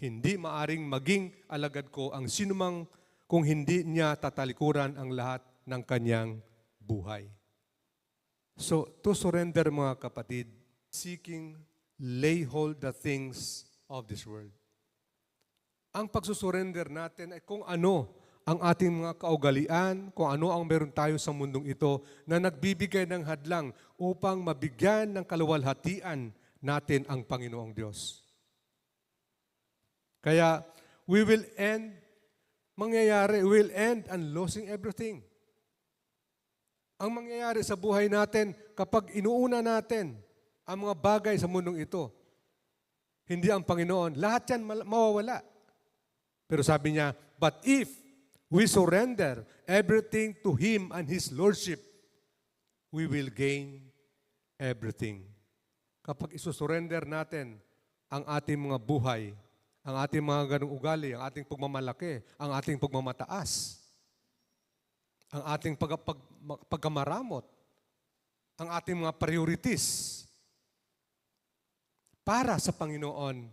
Hindi maaring maging alagad ko ang sinumang kung hindi niya tatalikuran ang lahat ng kanyang buhay. So, to surrender mga kapatid, seeking lay hold the things of this world. Ang pagsusurrender natin ay kung ano ang ating mga kaugalian, kung ano ang meron tayo sa mundong ito na nagbibigay ng hadlang upang mabigyan ng kaluwalhatian natin ang Panginoong Diyos. Kaya we will end, mangyayari, we will end and losing everything. Ang mangyayari sa buhay natin kapag inuuna natin ang mga bagay sa mundong ito, hindi ang Panginoon, lahat yan mawawala. Pero sabi niya, but if we surrender everything to Him and His Lordship, we will gain everything. Kapag isusurrender natin ang ating mga buhay, ang ating mga ganong ugali, ang ating pagmamalaki, ang ating pagmamataas, ang ating pag, pag, pagkamaramot, ang ating mga priorities para sa Panginoon,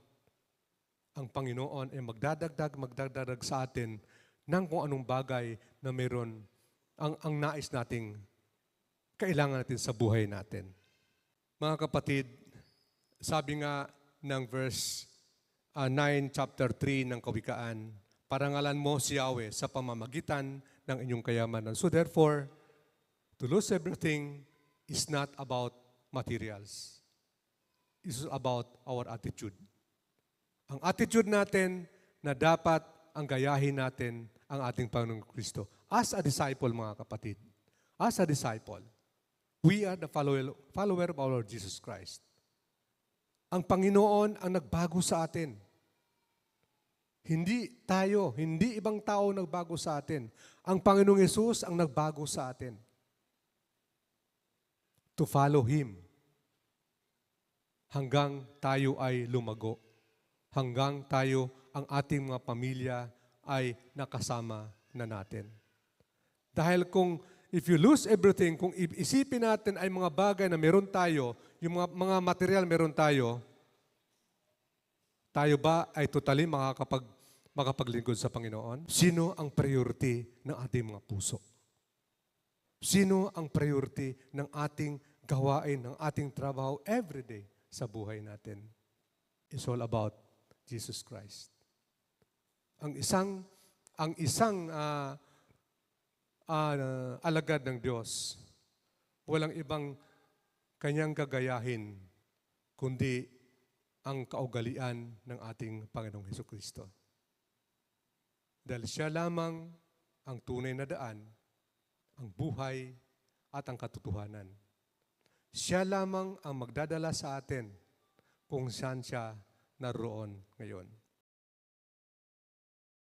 ang Panginoon ay magdadagdag, magdadagdag sa atin ng kung anong bagay na meron ang, ang nais nating kailangan natin sa buhay natin. Mga kapatid, sabi nga ng verse ah, 9, chapter 3 ng Kawikaan, parangalan mo si Yahweh sa pamamagitan ng inyong kayamanan. So therefore, to lose everything is not about materials. It's about our attitude. Ang attitude natin na dapat ang gayahin natin ang ating Panginoong Kristo. As a disciple, mga kapatid, as a disciple, we are the follower, follower of our Lord Jesus Christ. Ang Panginoon ang nagbago sa atin. Hindi tayo, hindi ibang tao nagbago sa atin. Ang Panginoong Yesus ang nagbago sa atin. To follow Him. Hanggang tayo ay lumago. Hanggang tayo, ang ating mga pamilya ay nakasama na natin. Dahil kung if you lose everything, kung isipin natin ay mga bagay na meron tayo, yung mga, mga material meron tayo, tayo ba ay totally makakapag, makapaglingkod sa Panginoon? Sino ang priority ng ating mga puso? Sino ang priority ng ating gawain, ng ating trabaho everyday sa buhay natin? It's all about Jesus Christ. Ang isang ang isang ah, ah, alagad ng Diyos, walang ibang kanyang gagayahin kundi ang kaugalian ng ating Panginoong Heso Kristo. Dahil siya lamang ang tunay na daan, ang buhay at ang katotohanan. Siya lamang ang magdadala sa atin kung saan siya naroon ngayon.